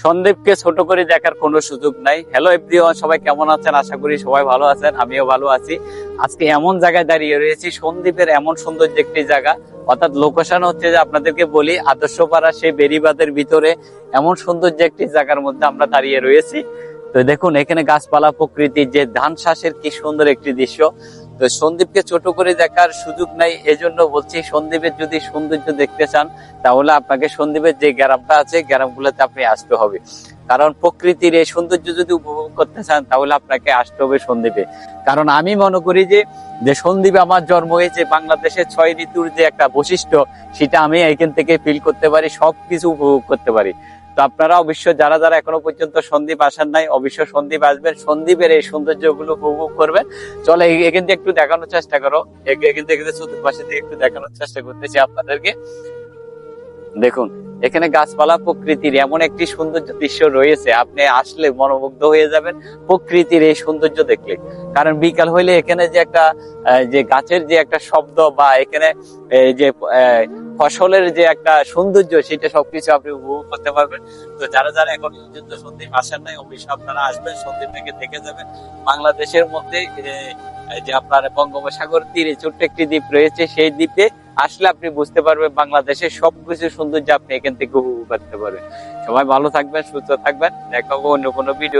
সন্দীপকে ছোট করে দেখার কোনো সুযোগ নাই। হ্যালো এভরিওয়ান সবাই কেমন আছেন? আশা করি সবাই ভালো আছেন, আমিও ভালো আছি। আজকে এমন জায়গায় দাঁড়িয়ে রয়েছি, সন্দীপের এমন সৌন্দর্য একটি জায়গা। অর্থাৎ লোকেশন হচ্ছে যে আপনাদেরকে বলি, আদর্শপাড়া, সেই বেরিবাদের ভিতরে এমন সুন্দর যে একটি জায়গার মধ্যে আমরা দাঁড়িয়ে রয়েছি। তো দেখুন, এখানে গাছপালা, প্রকৃতির যে ধান চাষের কি সুন্দর একটি দৃশ্য। তো সন্দীপকে ছোট করে দেখার সুযোগ নাই, এজন্য বলছি সন্দীপের যদি সৌন্দর্য দেখতে চান, তাহলে আপনাকে সন্দীপের যে গ্রামটা আছে, গ্রামগুলোতে আপনি আসতে হবে। কারণ প্রকৃতির এই সৌন্দর্য যদি উপভোগ করতে চান, তাহলে আপনাকে আসতে হবে সন্দীপে। কারণ আমি মনে করি যে যে সন্দীপে আমার জন্ম হয়েছে বাংলাদেশের ছয় ঋতুর যে একটা বৈশিষ্ট্য, সেটা আমি এখান থেকে ফিল করতে পারি, সবকিছু উপভোগ করতে পারি। তো আপনারা অবশ্য যারা যারা এখনও পর্যন্ত সন্দীপ আসার নাই, অবশ্য সন্দীপ আসবেন। সন্দীপের এই সৌন্দর্যগুলো উপভোগ করবেন। চলো এখান একটু দেখানোর চেষ্টা করো। চতুর্পাশে থেকে একটু দেখানোর চেষ্টা করতেছি আপনাদেরকে। দেখুন, এখানে গাছপালা প্রকৃতির এমন একটি সৌন্দর্য দৃশ্য রয়েছে। আপনি আসলে মনোমুগ্ধ হয়ে যাবেন প্রকৃতির এই সৌন্দর্য দেখলে। কারণ বিকাল হইলে এখানে যে একটা যে গাছের যে একটা শব্দ বা এখানে যে ফসলের যে একটা সৌন্দর্য, সেটা সবকিছু আপনি উপভোগ করতে পারবেন। তো যারা যারা এখন পর্যন্ত সন্দীপ আসেন নাই অবশ্যই আপনারা আসবেন সন্দীপ থেকে দেখে যাবেন। বাংলাদেশের মধ্যে যে আপনার বঙ্গোপসাগর তীরে ছোট্ট একটি দ্বীপ রয়েছে, সেই দ্বীপে আসলে আপনি বুঝতে পারবেন বাংলাদেশের সবকিছু সৌন্দর্য আপনি এখান থেকে উপভোগ করতে পারবেন। সবাই ভালো থাকবেন, সুস্থ থাকবেন। দেখাবো অন্য কোনো ভিডিও